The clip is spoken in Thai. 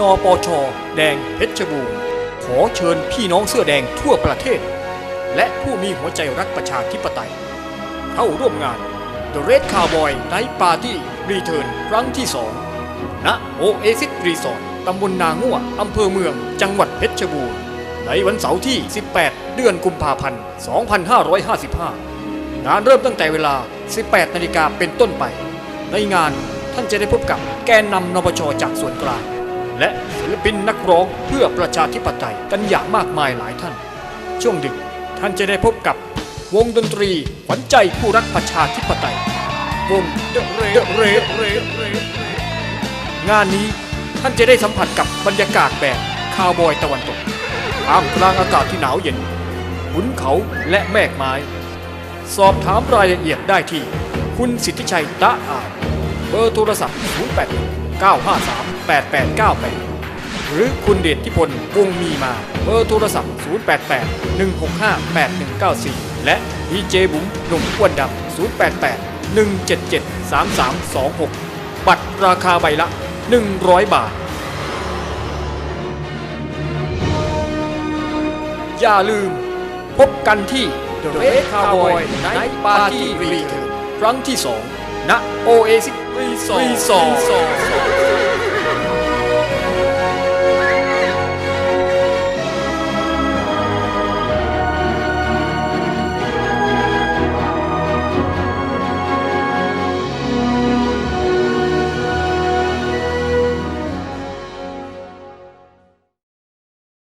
นปช แดงเพชรบูรณ์ขอเชิญพี่น้องเสื้อแดงทั่วประเทศ และผู้มีหัวใจรักประชาธิปไตย เข้าร่วมงาน The Red Cowboy Night Party Return ครั้งที่2ณ Oasis Resort ตำบลนาง่วอำเภอเมือง จังหวัดเพชรบูรณ์ในวันเสาร์ที่ 18 เดือนกุมภาพันธ์ 2555 งานเริ่มตั้งแต่เวลา 18 นาฬิกาเป็นต้นไป ในงานท่านจะได้พบกับแกนนำนปชจากส่วนกลาง และศิลปินนักร้องเพื่อประชาธิปไตยกันอย่างมากมายหลายท่าน ช่วงดึกท่านจะได้พบกับวงดนตรีขวัญใจผู้รักประชาธิปไตยวง The Red The Red งานนี้ท่านจะได้สัมผัสกับบรรยากาศแบบคาวบอยตะวันตกท่ามกลางอากาศที่หนาวเย็นขุนเขาและแมกไม้ สอบถามรายละเอียดได้ที่ คุณสิทธิชัยตะอาจเบอร์โทรศัพท์ 081 9538898 หรือคุณเดชทิพลวงมีมา เบอร์โทรศัพท์ 088 165 8194 และดีเจบุ๋มหนุ่มอ้วนดำ088 177 3326 บัตรราคาใบละ 100 บาท อย่าลืม พบกันที่ The Red Cowboy Night Party Return ครั้งที่2 ณโอเอซิสรีสอร์ท